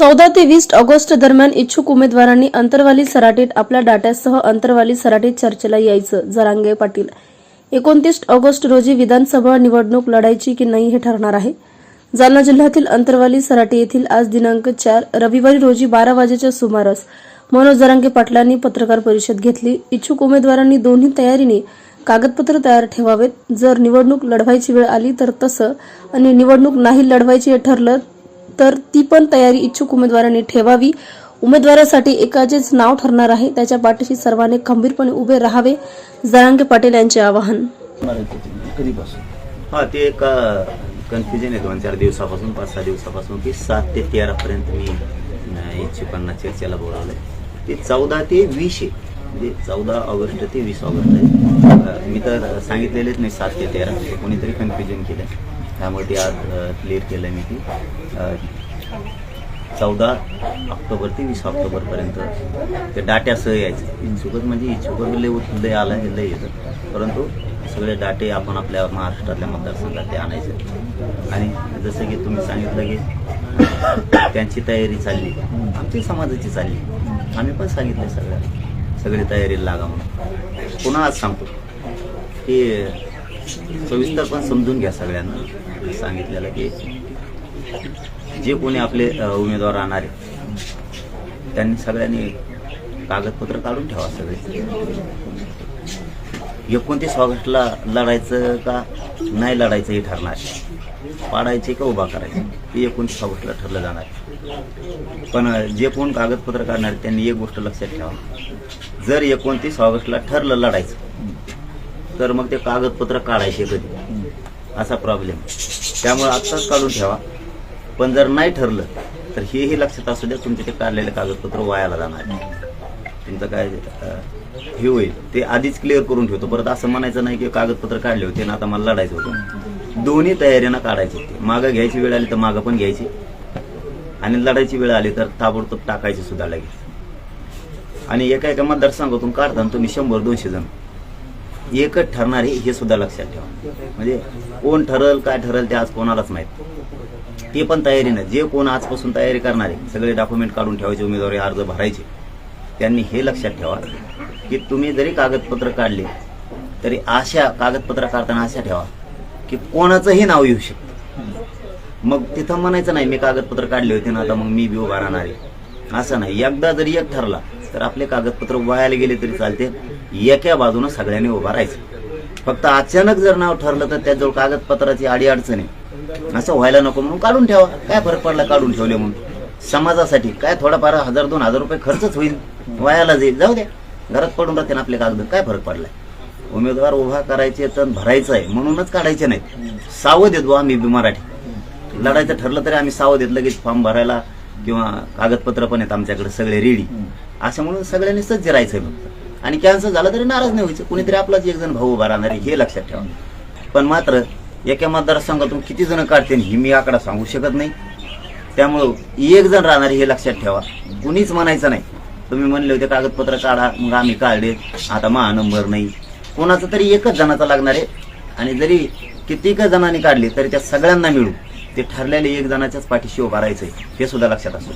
चौदा ते वीस ऑगस्ट दरम्यान इच्छुक उमेदवारांनी अंतरवाली सराटीत आपल्या डाट्यासह अंतरवाली सराटीत चर्चेला यायचं जरांगे पाटील. एकोणतीस ऑगस्ट रोजी विधानसभा निवडणूक लढायची की नाही हे ठरणार आहे? जालना जिल्ह्यातील अंतरवाली सराटी येथील आज दिनांक चार रविवारी रोजी बारा वाजेच्या सुमारास मनोज जरांगे पाटलांनी पत्रकार परिषद घेतली. इच्छुक उमेदवारांनी दोन्ही तयारीने कागदपत्र तयार ठेवावेत. जर निवडणूक लढवायची वेळ आली तर तसं आणि निवडणूक नाही लढवायची हे ठरलं तर ती पण तयारी इच्छुक उमेदवारांनी ठेवावी. उमेदवारासाठी एकाचेच नाव ठरणार आहे. त्याच्या पाठीशी सर्वांनी खंबीरपणे उभे राहावे जरांगे पाटील यांचे आवाहन. कधीपासून? हा ते एक कन्फ्युजन आहे दोन चार दिवसापासून पाच सहा दिवसापासून की सात ते तेरापर्यंत मी अं, इच्छुकांना चर्चेला बोलावलंय. ते चौदा ते वीस आहे. म्हणजे चौदा ऑगस्ट ते वीस ऑगस्ट आहे. मी तर सांगितलेलेच नाही सात ते तेरा. कोणीतरी कन्फ्युजन केलं त्यामुळे आज क्लिअर केलं मी की चौदा ऑक्टोबर ते वीस ऑक्टोबरपर्यंत ते डाट्यासह यायचं. इच्छुकच म्हणजे इच्छुक लय लय आलं हे लय येतं. परंतु सगळे डाटे आपण आपल्या महाराष्ट्रातल्या मतदारसंघात ते आणायचे. आणि जसं की तुम्ही सांगितलं की त्यांची तयारी चालली आमची समाजाची चालली. आम्ही पण सांगितलं सगळ्या सगळी तयारीला लागा म्हणून. पुन्हा आज सांगतो की सविस्तर पण समजून घ्या सगळ्यांना. सांगितलेलं की जे कोणी आपले उमेदवार राहणार आहे त्यांनी सगळ्यांनी कागदपत्र काढून ठेवा सगळे. एकोणतीस ऑगस्टला लढायचं का नाही लढायचं हे ठरणार आहे. पाडायचे का उभा करायचे हे एकोणतीस ऑगस्टला ठरलं जाणार पण जे कोण कागदपत्र काढणार त्यांनी एक गोष्ट लक्षात ठेवा. जर एकोणतीस ऑगस्टला ठरलं लढायचं तर मग ते कागदपत्र काढायचे कधी? असा प्रॉब्लेम त्यामुळे आत्ताच काढून ठेवा. पण जर नाही ठरलं तर हेही लक्षात असू द्या तुमचे ते काढलेले कागदपत्र वायाला जाणार तुमचं काय हे होईल. ते आधीच क्लिअर करून ठेवतो. परत असं म्हणायचं नाही की कागदपत्र काढले होते ना आता मला लढायचं होतं. दोन्ही तयारीनं काढायचे होते. मागं घ्यायची वेळ आली तर मागं पण घ्यायची. आणि लढायची वेळ आली तर ताबडतोब टाकायची सुद्धा लागेल आणि एका एका मतदारसंघातून काढताना तुम्ही शंभर दोनशे जण. एकच ठरणार आहे हे सुद्धा लक्षात ठेवा. म्हणजे कोण ठरल काय ठरल ते आज कोणालाच माहीत ते पण तयारीनं जे कोण आजपासून तयारी करणार आहे सगळे डॉक्युमेंट काढून ठेवायचे उमेदवारी अर्ज भरायचे त्यांनी हे लक्षात ठेवा की तुम्ही जरी कागदपत्र काढले तरी अशा कागदपत्र काढताना अशा ठेवा की कोणाचंही नाव येऊ शकतं. मग तिथं म्हणायचं नाही मी कागदपत्र काढले होते ना आता मग मी बी उभा राहणार आहे. असं नाही. एकदा जरी एक ठरला तर आपले कागदपत्र वायाला गेले तरी चालते. एका बाजूनं सगळ्यांनी उभा राहायचं. फक्त अचानक जर नाव ठरलं तर त्याजवळ कागदपत्राची आडी अडचण आहे. असं व्हायला नको म्हणून काढून ठेवा. काय फरक पडला काढून ठेवले म्हणून? समाजासाठी काय थोडाफार हजार दोन हजार रुपये खर्चच होईल? वायाला जाईल जाऊ द्या. घरात पडून राहते ना आपले कागद. काय फरक पडलाय? उमेदवार उभा करायचे तर भरायचं आहे म्हणूनच काढायचे नाहीत. सावध येतो आम्ही बी मराठी. लढायचं ठरलं तरी आम्ही सावध येत लगेच फॉर्म भरायला किंवा कागदपत्र पण आहेत आमच्याकडे सगळे रेडी. असं म्हणून सगळ्यांनी सज्ज राहायचंय फक्त. आणि कॅन्सल झालं तरी नाराज नाही व्हायचं. कुणीतरी आपलाच एक जण भाऊ उभा राहणार हे लक्षात ठेवा. पण मात्र एका मतदारसंघातून किती जण काढते हे मी आकडा सांगू शकत नाही. त्यामुळं एक जण राहणार हे लक्षात ठेवा. कुणीच म्हणायचं नाही. तुम्ही म्हणले होते कागदपत्र काढा मग आम्ही काढले. आता महा नंबर नाही. कोणाचा तरी एकच जणाचा लागणार आहे. आणि जरी कितीक जणांनी काढले तरी त्या सगळ्यांना मिळू. ते ठरलेले एक जणाच्याच पाठीशी उभा राहायचंय. हे सुद्धा लक्षात असू